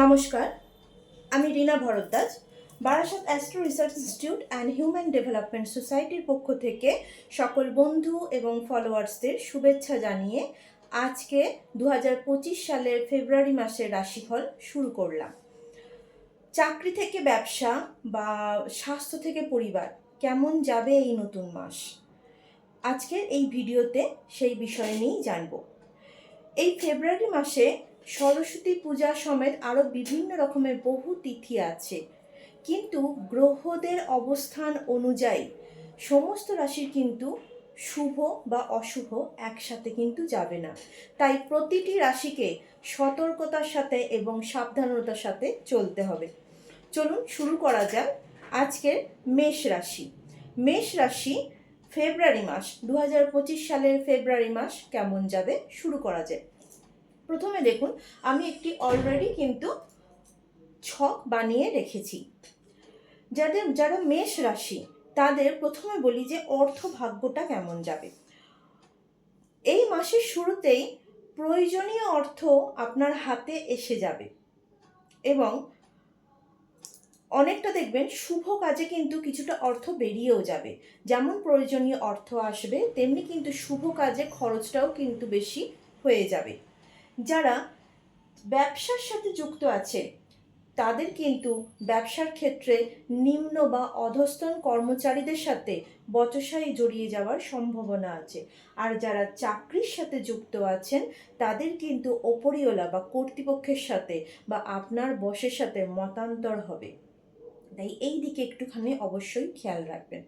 নমস্কার, আমি Reena Bhardwaj, Barasat astro research institute and human development সোসাইটির পক্ষ থেকে সকল বন্ধু এবং ফলোয়ার্সদের শুভেচ্ছা জানিয়ে আজকে দু হাজার পঁচিশ সালের ফেব্রুয়ারি মাসের রাশিফল শুরু করলাম। চাকরি থেকে ব্যবসা বা স্বাস্থ্য থেকে পরিবার, কেমন যাবে এই নতুন মাস? আজকের এই ভিডিওতে সেই বিষয় নিয়েই জানব। এই ফেব্রুয়ারি মাসে সরস্বতী পূজা সমেত আরও বিভিন্ন রকমের বহু তিথি আছে। কিন্তু গ্রহদের অবস্থান অনুযায়ী সমস্ত রাশির কিন্তু শুভ বা অশুভ একসাথে কিন্তু যাবে না। তাই প্রতিটি রাশিকে সতর্কতার সাথে এবং সাবধানতার সাথে চলতে হবে। চলুন শুরু করা যাক আজকের মেষ রাশি। মেষ রাশি ফেব্রুয়ারি মাস দু হাজার পঁচিশ সালের ফেব্রুয়ারি মাস কেমন যাবে শুরু করা যায় প্রথমে দেখুন, আমি একটি অলরেডি কিন্তু ছক বানিয়ে রেখেছি। যাদের, যারা মেষ রাশি, তাদের প্রথমে বলি যে অর্থ ভাগ্যটা কেমন যাবে। এই মাসের শুরুতেই প্রয়োজনীয় অর্থ আপনার হাতে এসে যাবে এবং অনেকটা দেখবেন শুভ কাজে কিন্তু কিছুটা অর্থ বেরিয়েও যাবে। যেমন প্রয়োজনীয় অর্থ আসবে, তেমনি কিন্তু শুভ কাজে খরচটাও কিন্তু বেশি হয়ে যাবে। যারা ব্যবসার সাথে যুক্ত আছে, তাদের কিন্তু ব্যবসার ক্ষেত্রে নিম্ন বা অধস্তন কর্মচারীদের সাথে বচসায় জড়িয়ে যাওয়ার সম্ভাবনা আছে। আর যারা চাকরির সাথে যুক্ত আছেন, তাদের কিন্তু ওপরিওলা বা কর্তৃপক্ষের সাথে বা আপনার বসের সাথে মতান্তর হবে। তাই এই দিকে একটুখানি অবশ্যই খেয়াল রাখবেন।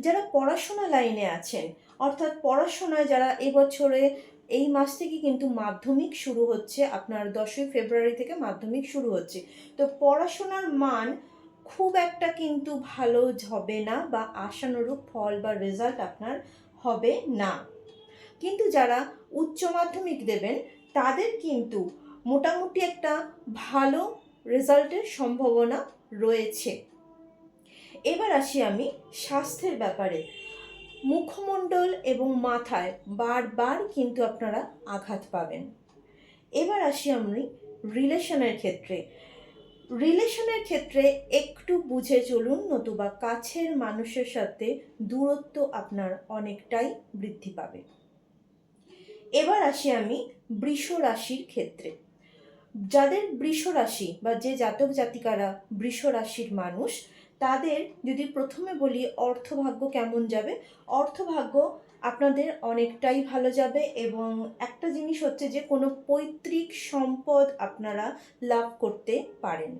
যারা পড়াশোনা লাইনে আছেন, অর্থাৎ পড়াশোনায় যারা এবছরে এই মাস থেকে কিন্তু মাধ্যমিক শুরু হচ্ছে? আপনার দশই ফেব্রুয়ারি থেকে মাধ্যমিক শুরু হচ্ছে। তো পড়াশোনার মান খুব একটা কিন্তু ভালো হবে না বা আশানুরূপ ফল বা রেজাল্ট আপনার হবে না। কিন্তু যারা উচ্চ মাধ্যমিক দেবেন, তাদের কিন্তু মোটামুটি একটা ভালো রেজাল্টের সম্ভাবনা রয়েছে। এবার আসি আমি স্বাস্থ্যের ব্যাপারে। মুখমণ্ডল এবং মাথায় বারবার কিন্তু আপনারা আঘাত পাবেন। এবার আসি আমি রিলেশনের ক্ষেত্রে। রিলেশনের ক্ষেত্রে একটু বুঝে চলুন, নতুবা কাছের মানুষের সাথে দূরত্ব আপনার অনেকটাই বৃদ্ধি পাবে। এবার আসি আমি বৃষ রাশির ক্ষেত্রে। যাদের বৃষ রাশি বা যে জাতক জাতিকারা বৃষ রাশির মানুষ তাদের যদি প্রথমে বলি অর্থভাগ্য কেমন যাবে? অর্থভাগ্য আপনাদের অনেকটাই ভালো যাবে এবং একটা জিনিস হচ্ছে যে কোনো পৈতৃক সম্পদ আপনারা লাভ করতে পারেন।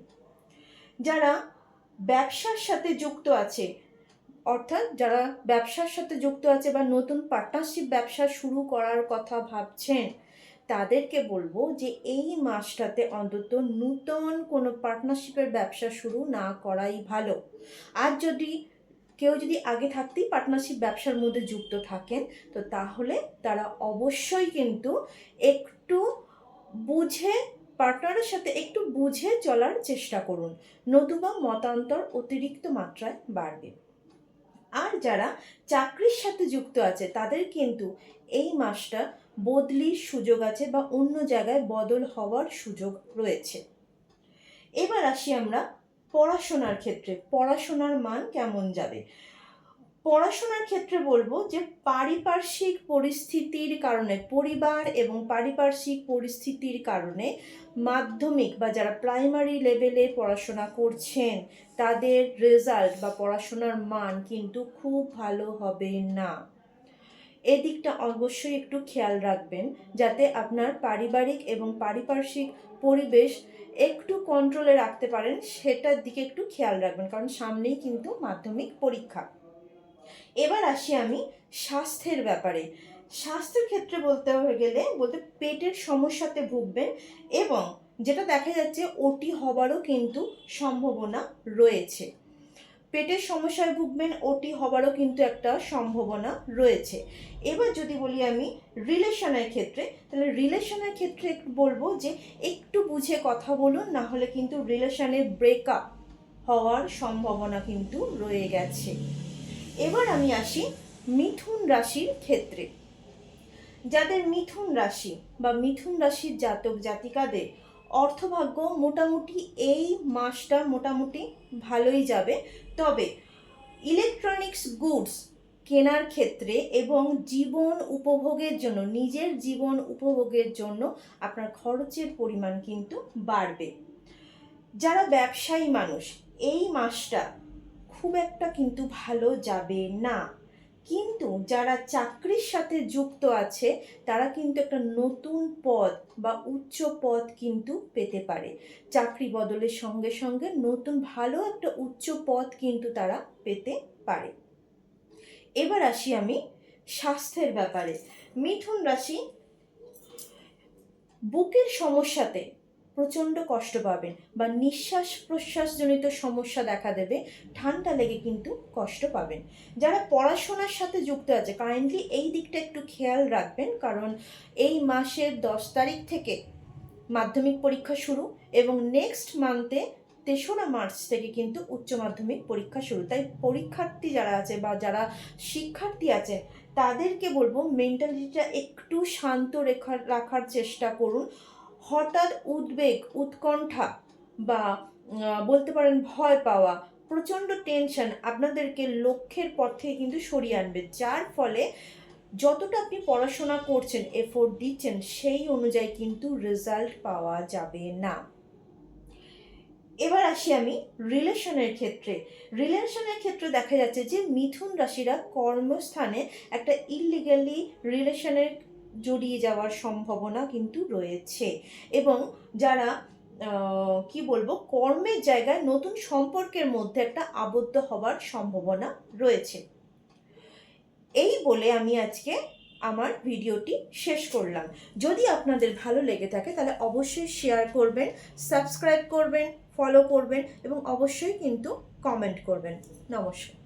যারা ব্যবসার সাথে যুক্ত আছে, অর্থাৎ যারা ব্যবসার সাথে যুক্ত আছে বা নতুন পার্টনারশিপ ব্যবসা শুরু করার কথা ভাবছেন তাদেরকে বলব যে এই মাসটাতে অন্তত নূতন কোনো পার্টনারশিপের ব্যবসা শুরু না করাই ভালো। আর যদি কেউ যদি আগে থাকতেই পার্টনারশিপ ব্যবসার মধ্যে যুক্ত থাকেন, তো তাহলে তারা অবশ্যই কিন্তু একটু বুঝে পার্টনারের সাথে একটু বুঝে চলার চেষ্টা করুন। নতুবা মতান্তর অতিরিক্ত মাত্রায় বাড়বে। আর যারা চাকরির সাথে যুক্ত আছে, তাদের কিন্তু এই মাসটা বদলির সুযোগ আছে বা অন্য জায়গায় বদল হওয়ার সুযোগ রয়েছে। এবার আসি আমরা পড়াশোনার ক্ষেত্রে। পড়াশোনার মান কেমন যাবে? পড়াশোনার ক্ষেত্রে বলব যে পারিপার্শ্বিক পরিস্থিতির কারণে, পরিবার এবং পারিপার্শ্বিক পরিস্থিতির কারণে মাধ্যমিক বা যারা প্রাইমারি লেভেলে পড়াশোনা করছেন, তাদের রেজাল্ট বা পড়াশোনার মান কিন্তু খুব ভালো হবে না। এদিকটা অবশ্যই একটু খেয়াল রাখবেন, যাতে আপনার পারিবারিক এবং পারিপার্শ্বিক পরিবেশ একটু কন্ট্রোলে রাখতে পারেন, সেটার দিকে একটু খেয়াল রাখবেন, কারণ সামনেই কিন্তু মাধ্যমিক পরীক্ষা। এবার আসি আমি স্বাস্থ্যের ব্যাপারে। স্বাস্থ্যের ক্ষেত্রে বলতে গেলে, বলতে পেটের সমস্যাতে ভুগবেন এবং যেটা দেখা যাচ্ছে, ওটি হবারও কিন্তু সম্ভাবনা রয়েছে। পেটের সমস্যায় ভুগবেন, ওটি হবারও কিন্তু একটা সম্ভাবনা রয়েছে। এবার যদি বলি আমি রিলেশনের ক্ষেত্রে, তাহলে রিলেশনের ক্ষেত্রে বলব যে একটু বুঝে কথা বলুন, না হলে কিন্তু রিলেশনে ব্রেকআপ হওয়ার সম্ভাবনা কিন্তু রয়ে গেছে। এবার আমি আসি মিথুন রাশির ক্ষেত্রে। যাদের মিথুন রাশি বা মিথুন রাশির জাতক জাতিকাদের অর্থভাগ্য মোটামুটি এই মাসটা মোটামুটি ভালোই যাবে। তবে ইলেকট্রনিক্স গুডস কেনার ক্ষেত্রে এবং জীবন উপভোগের জন্য, নিজের জীবন উপভোগের জন্য আপনার খরচের পরিমাণ কিন্তু বাড়বে। যারা ব্যবসায়ী মানুষ, এই মাসটা খুব একটা কিন্তু ভালো যাবে না। কিন্তু যারা চাকরির সাথে যুক্ত আছে, তারা কিন্তু একটা নতুন পদ বা উচ্চ পদ কিন্তু পেতে পারে। চাকরি বদলের সঙ্গে সঙ্গে নতুন ভালো একটা উচ্চ পদ কিন্তু তারা পেতে পারে। এবার আসি আমি স্বাস্থ্যের ব্যাপারে। মিথুন রাশি বুকের সমস্যাতে প্রচণ্ড কষ্ট পাবেন বা নিঃশ্বাস প্রশ্বাসজনিত সমস্যা দেখা দেবে, ঠান্ডা লেগে কিন্তু কষ্ট পাবেন। যারা পড়াশোনার সাথে যুক্ত আছে কাইন্ডলি এই দিকটা একটু খেয়াল রাখবেন, কারণ এই মাসের দশ তারিখ থেকে মাধ্যমিক পরীক্ষা শুরু এবং নেক্সট মান্থে তেসরা মার্চ থেকে কিন্তু উচ্চ মাধ্যমিক পরীক্ষা শুরু। তাই পরীক্ষার্থী যারা আছে বা যারা শিক্ষার্থী আছে, তাদেরকে বলব মেন্টালিটিটা একটু শান্ত রেখা, রাখার চেষ্টা করুন। হঠাৎ উদ্বেগ, উৎকণ্ঠা বা বলতে পারেন ভয় পাওয়া, প্রচণ্ড টেনশন আপনাদেরকে লক্ষ্যের পথ থেকে কিন্তু সরিয়ে আনবে। যার ফলে যতটা আপনি পড়াশোনা করছেন এফোর্ট দিচ্ছেন, সেই অনুযায়ী কিন্তু রেজাল্ট পাওয়া যাবে না। এবার আসি আমি রিলেশনের ক্ষেত্রে। রিলেশনের ক্ষেত্রে দেখা যাচ্ছে যে, মিথুন রাশিরা কর্মস্থানে একটা ইলিগালি রিলেশনের জড়িয়ে যাওয়ার সম্ভাবনা কিন্তু রয়েছে। এবং যারা কি বলব, কর্মের জায়গায় নতুন সম্পর্কের মধ্যে একটা আবদ্ধ হবার সম্ভাবনা রয়েছে। এই বলে আমি আজকে আমার ভিডিওটি শেষ করলাম। যদি আপনাদের ভালো লেগে থাকে, তাহলে অবশ্যই শেয়ার করবেন সাবস্ক্রাইব করবেন ফলো করবেন এবং অবশ্যই কিন্তু কমেন্ট করবেন। নমস্কার।